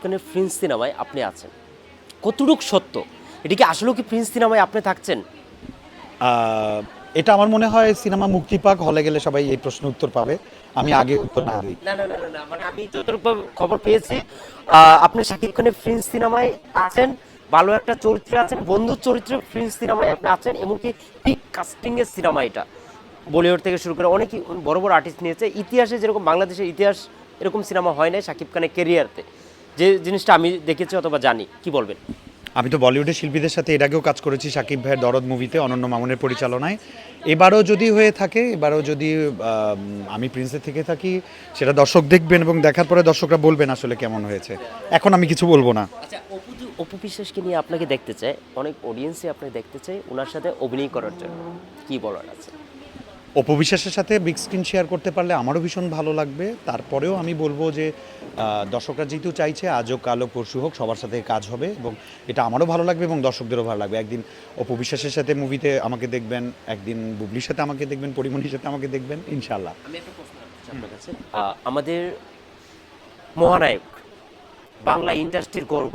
ওখানে প্রিন্স সিনেমায় আপনি আছেন? কতটুক সত্য? এটা কি আসলেও কি প্রিন্স সিনেমায় আপনি থাকছেন? এটা আমার মনে হয় সিনেমা মুক্তি পাক হলে গেলে সবাই এই প্রশ্ন উত্তর পাবে। আমি আগে উত্তর না দিই। না না না না, না মানে আমি যতটুকু খবর পেয়েছি আপনি শাকিব খানের প্রিন্স সিনেমায় আছেন ভালো একটা চরিত্রে আছেন বন্ধুর চরিত্রে প্রিন্স সিনেমায় আপনি আছেন এমনকি পিক কাস্টিং এর সিনেমা এটা। বলিউড থেকে শুরু করে অনেকই বড় বড় আর্টিস্ট নিয়েছে। ইতিহাসে যেরকম বাংলাদেশের ইতিহাস এরকম সিনেমা হয় নাই শাকিব খানের কেরিয়ারতে যে জিনিসটা আমি দেখেছি অথবা জানি কি বলবেন? আমি তো বলিউডের শিল্পীদের সাথে এর আগেও কাজ করেছি সাকিব ভাইয়ের দরদ মুভিতে অনন্য মামুনের পরিচালনায়। এবারও যদি হয়ে থাকে এবারও যদি আমি প্রিন্সের থেকে থাকি সেটা দর্শক দেখবেন এবং দেখার পরে দর্শকরা বলবেন আসলে কেমন হয়েছে। এখন আমি কিছু বলব না। আচ্ছা অপু বিশ্বাসকে নিয়ে আপনাকে দেখতে চাই অনেক অডিয়েন্সই আপনাকে দেখতে চাই ওনার সাথে অভিনয় করার জন্য। কি বলার আছে? অপবিশ্বাসের সাথে বিগ স্ক্রিন শেয়ার করতে পারলে আমারও ভীষণ ভালো লাগবে। তারপরেও আমি বলব যে দর্শকরা যেহেতু চাইছে আজও কালো পরশু হোক সবার সাথে কাজ হবে এবং এটা আমারও ভালো লাগবে এবং দর্শকদেরও ভালো লাগবে। একদিন অপবিশ্বাসের সাথে মুভিতে আমাকে দেখবেন, একদিন বুবলির সাথে আমাকে দেখবেন পরিমণির সাথে আমাকে দেখবেন ইনশাল্লাহ আমাদের মহানায়ক বাংলা ইন্ডাস্ট্রির গর্ব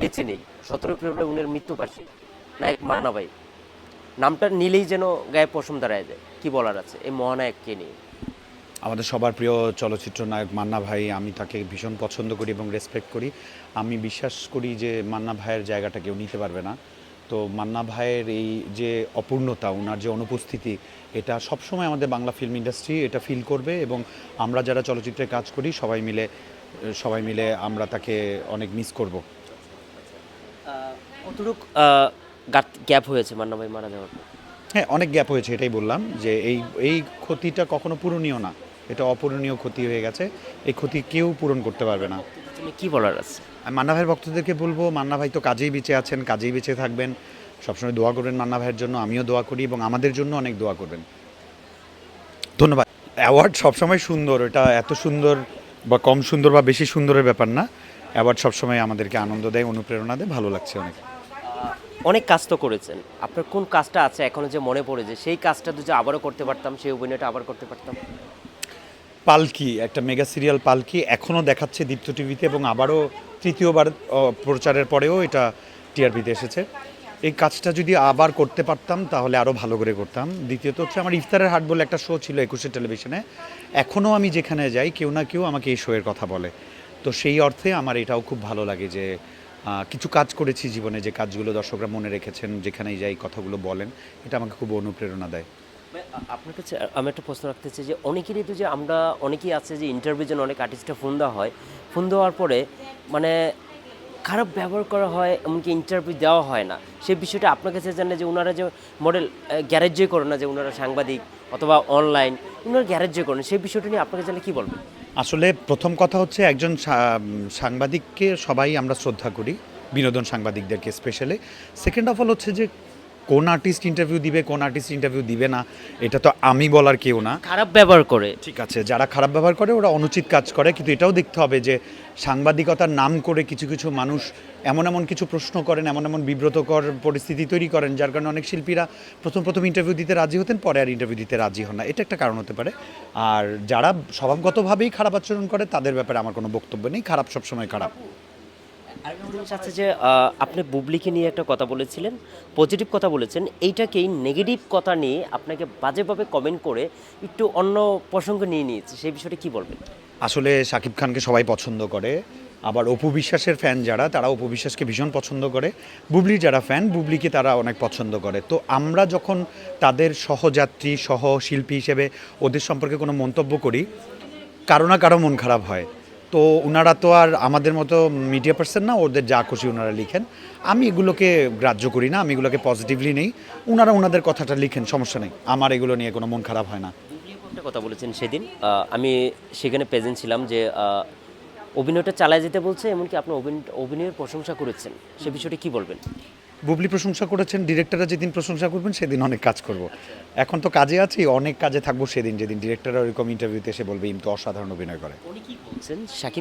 বেঁচে নেই। সতেরো ফেব্রুয়ারি উনার মৃত্যুবার্ষিকী। নায়ক মান্না ভাই নামটা নিলেই যেন গায়ে পশম দাঁড়ায় যায়। কি বলার আছে? এই মহানায়ককে নিয়ে। আমাদের সবার প্রিয় চলচ্চিত্র নায়ক মান্না ভাই আমি তাকে ভীষণ পছন্দ করি এবং রেসপেক্ট করি। আমি বিশ্বাস করি যে মান্না ভাইয়ের জায়গাটা কেউ নিতে পারবে না। তো মান্না ভাইয়ের এই যে অপূর্ণতা ওনার যে অনুপস্থিতি এটা সবসময় আমাদের বাংলা ফিল্ম ইন্ডাস্ট্রি এটা ফিল করবে এবং আমরা যারা চলচ্চিত্রে কাজ করি সবাই মিলে সবাই মিলে আমরা তাকে অনেক মিস করব। কতটুক গ্যাপ হয়েছে মান্না ভাই মারা যাওয়ার পর। হ্যাঁ অনেক গ্যাপ হয়েছে এটাই বললাম যে এই এই ক্ষতিটা কখনো পূরণীয় না। এটা অপূরণীয় ক্ষতি হয়ে গেছে। এই ক্ষতি কেউ পূরণ করতে পারবে না। কি বলার আছে? আমি মান্না ভাইয়ের ভক্তদেরকে বলব মান্না ভাই তো কাজেই বেঁচে আছেন কাজেই বেঁচে থাকবেন। সবসময় দোয়া করবেন মান্না ভাইয়ের জন্য আমিও দোয়া করি এবং আমাদের জন্য অনেক দোয়া করবেন। ধন্যবাদ। অ্যাওয়ার্ড সবসময় সুন্দর এটা এত সুন্দর বা কম সুন্দর বা বেশি সুন্দরের ব্যাপার না। অ্যাওয়ার্ড সবসময় আমাদেরকে আনন্দ দেয় অনুপ্রেরণা দেয় ভালো লাগছে অনেক। অনেক কাজ তো করেছেন। আপনার কোন কাজটা আছে এখনও যে মনে পড়ে যে সেই কাজটা যদি আবারও করতে পারতাম, সেই অভিনয়টা আবার করতে পারতাম? পালকি, একটা মেগা সিরিয়াল পালকি এখনও দেখাচ্ছে দীপ্ত টিভিতে এবং আবারও তৃতীয়বার প্রচারের পরেও এটা টিআরপিতে এসেছে। এই কাজটা যদি আবার করতে পারতাম, তাহলে আরও ভালো করে করতাম। দ্বিতীয়ত হচ্ছে আমার ইফতারের হাট বলে একটা শো ছিল একুশে টেলিভিশনে। এখনও আমি যেখানে যাই, কেউ না কেউ আমাকে এই শোয়ের কথা বলে। তো সেই অর্থে আমার এটাও খুব ভালো লাগে যে কিছু কাজ করেছি জীবনে, যে কাজগুলো দর্শকরা মনে রেখেছেন, যেখানেই যাই কথাগুলো বলেন, এটা আমাকে খুব অনুপ্রেরণা দেয়। আপনার কাছে আমি একটা প্রশ্ন রাখতে চাই যে, অনেকেরই তো যে আমরা, অনেকেই আছে যে ইন্টারভিউ জন্য অনেক আর্টিস্টে ফোন দেওয়া হয়। ফোন দেওয়ার পরে মানে খারাপ ব্যবহার করা হয়, এমনকি ইন্টারভিউ দেওয়া হয় না। সেই বিষয়টা আপনার কাছে জানে যে ওনারা যে মডেল গ্যারেজে করে না যে ওনারা সাংবাদিক অথবা অনলাইন ওনারা গ্যারেজে করেন সেই বিষয়টা নিয়ে আপনাকে জানলে কী বলবেন? আসলে প্রথম কথা হচ্ছে একজন সাংবাদিককে সবাই আমরা শ্রদ্ধা করি, বিনোদন সাংবাদিকদেরকে স্পেশালি সেকেন্ড অফ অল হচ্ছে যে কোন আর্টিস্ট ইন্টারভিউ দিবে কোন আর্টিস্ট ইন্টারভিউ দিবে না এটা তো আমি বলার কেউ না। খারাপ ব্যবহার করে। ঠিক আছে যারা খারাপ ব্যবহার করে ওরা অনুচিত কাজ করে কিন্তু এটাও দেখতে হবে যে সাংবাদিকতার নাম করে কিছু কিছু মানুষ এমন এমন কিছু প্রশ্ন করেন এমন এমন বিব্রতকর পরিস্থিতি তৈরি করেন যার কারণে অনেক শিল্পীরা প্রথম প্রথম ইন্টারভিউ দিতে রাজি হতেন পরে আর ইন্টারভিউ দিতে রাজি হন না। এটা একটা কারণ হতে পারে। আর যারা স্বভাবগতভাবেই খারাপ আচরণ করে তাদের ব্যাপারে আমার কোনো বক্তব্য নেই খারাপ সবসময় খারাপ। আছে যে আপনি বুবলিকে নিয়ে একটা কথা বলেছিলেন পজিটিভ কথা বলেছেন, এইটাকেই নেগেটিভ কথা নিয়ে আপনাকে বাজেভাবে কমেন্ট করে একটু অন্য প্রসঙ্গ নিয়ে নিয়েছে, সেই বিষয়টা কি বলবেন? আসলে শাকিব খানকে সবাই পছন্দ করে, আবার অপু বিশ্বাসের ফ্যান যারা, তারা অপু বিশ্বাসকে ভীষণ পছন্দ করে বুবলির যারা ফ্যান বুবলিকে তারা অনেক পছন্দ করে। তো আমরা যখন তাদের সহযাত্রী সহ শিল্পী হিসেবে ওদের সম্পর্কে কোনো মন্তব্য করি, কারও না কারও মন খারাপ হয়। তো ওনারা তো আর আমাদের মতো মিডিয়া পার্সন না, ওদের যা খুশি ওনারা লিখেন। আমি এগুলোকে গ্রাহ্য করি না, আমি এগুলোকে পজিটিভলি নেই। ওনারা ওনাদের কথাটা লিখেন, সমস্যা নেই। আমার এগুলো নিয়ে কোনো মন খারাপ হয় না। কথা বলেছেন সেদিন? আমি সেখানে প্রেজেন্ট ছিলাম যে অভিনয়টা চালায় যেতে বলছে, এমনকি আপনি অভিনয়ের প্রশংসা করেছেন। সে বিষয়টি কি বলবেন? বুবলি প্রশংসা করেছেন ডিরেক্টররা যেদিন প্রশংসা করবেন সেদিন অনেক কাজ করব। এখন তো কাজে আছি, অনেক কাজে থাকব সেদিন, যেদিন ডিরেক্টররা ওরকম ইন্টারভিউতে এসে বলবে ইম তো অসাধারণ অভিনয় করে। উনি কি বলছেন? সাকিব